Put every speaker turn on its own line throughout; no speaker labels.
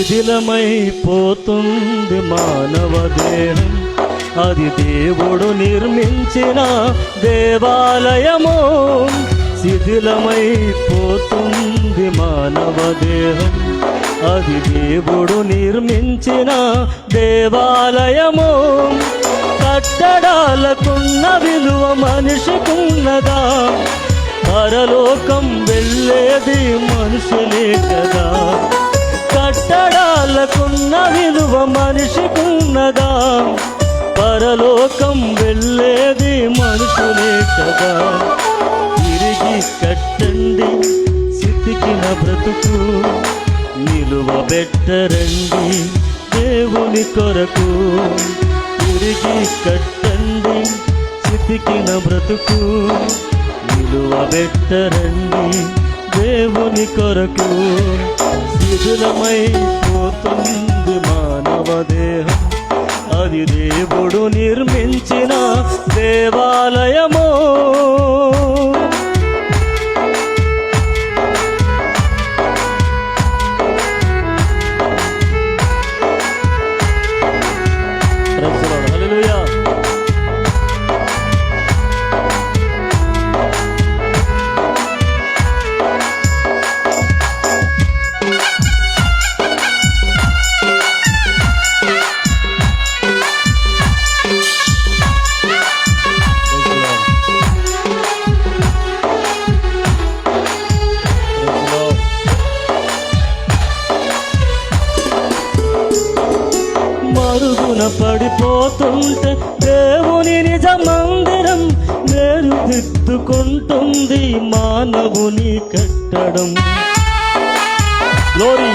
శిథిలమైపోతుంది మానవ దేహం అది దేవుడు నిర్మించిన దేవాలయము. శిథిలమైపోతుంది మానవ దేహం అది దేవుడు నిర్మించిన దేవాలయము. కట్టడాలకున్న విలువ మనిషికున్నదా? పరలోకం వెళ్ళేది మనుషులే కదా. కట్టడాలకున్న విలువ మనిషికున్నదా? పరలోకం వెళ్ళేది మనుషులే కదా. తిరిగి కట్టండి సితికిన బ్రతుకు. నిలువబెట్టరండి దేవుని కొరకు. తిరిగి కట్టండి సితికిన బ్రతుకు. నిలువబెట్టరండి దేవుని కొరకు. శిథిలమైపోతుంది మానవ దేహం అది దేవుడు నిర్మించిన దేవాలయము. మరుగున పడిపోతుంటే దేవుని నిజ మందిరం నేను దిద్దుకుంటుంది మానవుని కట్టడం. గ్లోరీ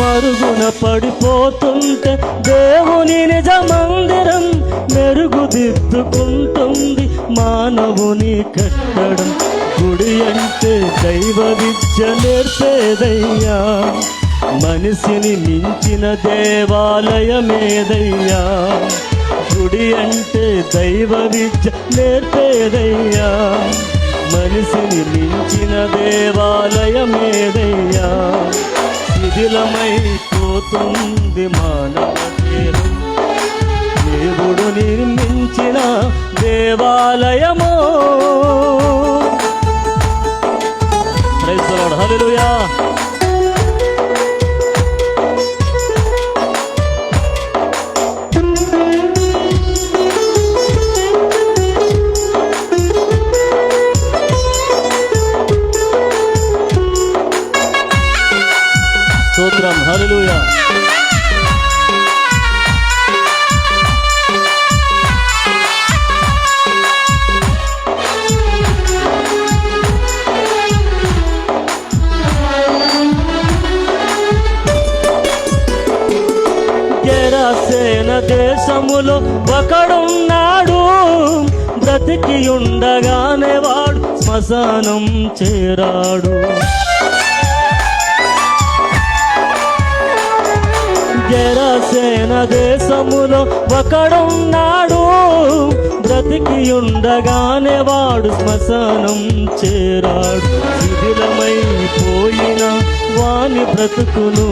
మరుగున పడిపోతుంటే దేవుని నిజ మందిరం మెరుగుదిద్దుకుంటుంది మానవుని కట్టడం. గుడి అంటే దైవ విద్య నేర్పేదయ్యా. మనిషిని మించిన దేవాలయమేదయ్యా? గుడి అంటే దైవ విద్య నేర్పేదయ్యా? మనిషిని మించిన దేవాలయమేదయ్యా? శిథిలమైపోతుంది మానవ దేహం దేవుడు నిర్మించిన దేవాలయమో. హలో హల్లెలూయా స్తోత్రం దేశములో ఒకడున్నాడు బ్రతికి ఉండగానే వాడు శ్మశానం చేరాడు. గెరాసేన దేశములో ఒకడున్నాడు. బ్రతికి ఉండగానే వాడు శ్మశానం చేరాడు. శిథిలమైపోయిన వాని బ్రతుకును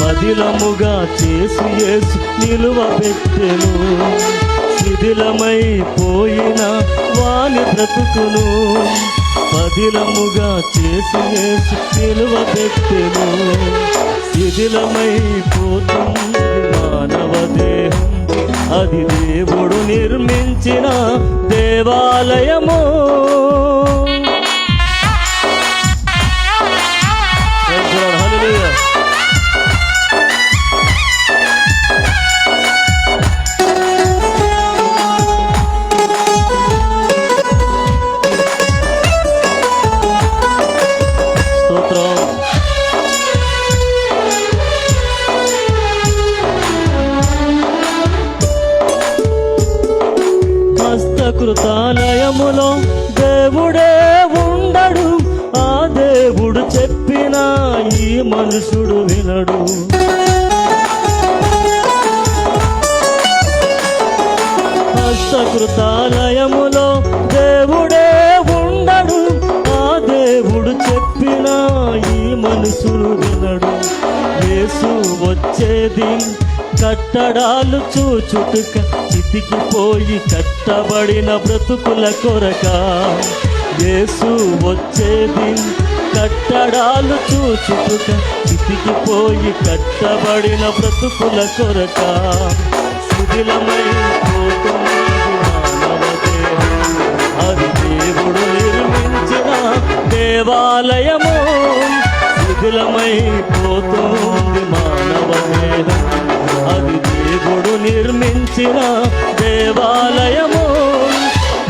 పదిలముగా చేసి యేసు నిలువబెట్టెను శిథిలమైపోయిన వాని బ్రతుకును పదిలముగా చేసి యేసు నిలువబెట్టెను శిథిలమైపోతుంది మానవ దేహం అది దేవుడు నిర్మించిన దేవాలయము. కృతాలయములో దేవుడే ఉండడు. ఆ దేవుడు చెప్పిన ఈ మనుషుడు వినడు కృతాలయములో దేవుడే ఉండడు. ఆ దేవుడు చెప్పిన ఈ మనుషులు వినడు యేసు వచ్చేది కట్టడాలు చూచుటుక చితికిపోయి కట్టబడిన బ్రతుకుల కొరక. యేసు వచ్చేది కట్టడాలు చూచుటుక చితికిపోయి కట్టబడిన బ్రతుకుల కొరక. శిథిలమై అది దేవుడు నిర్మించిన దేవాలయము. శిథిలమై పోతుంది మానవ దేహం అది దేవుడు నిర్మించిన దేవాలయము.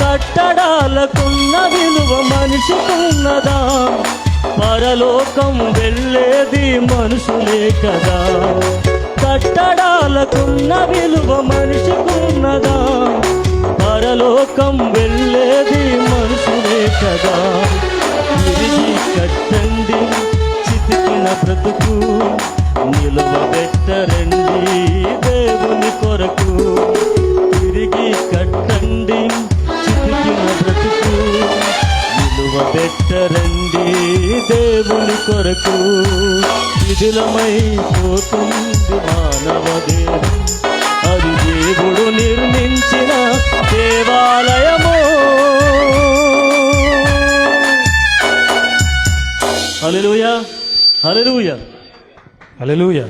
కట్టడాలకున్న విలువ మనిషికున్నదా? పరలోకం వెళ్ళేది మనుషులే కదా. కట్టడాలకున్న విలువ మనిషికున్నదా? పరలోకం వెళ్ళేది మనుషులే కదా. తిరిగి కట్టండి చితికిన బ్రతుకు నిలువబెట్టరండి దేవుని కొరకు తిరిగి కట్టండి చితికిన బ్రతుకు నిలువబెట్టరండి దేవుని కొరకు శిథిలమై పోతుంది మానవ దేహం. అది దేవుడు నిర్మించిన దేవాలయము. హలలుయ హలలుయ
హలలుయ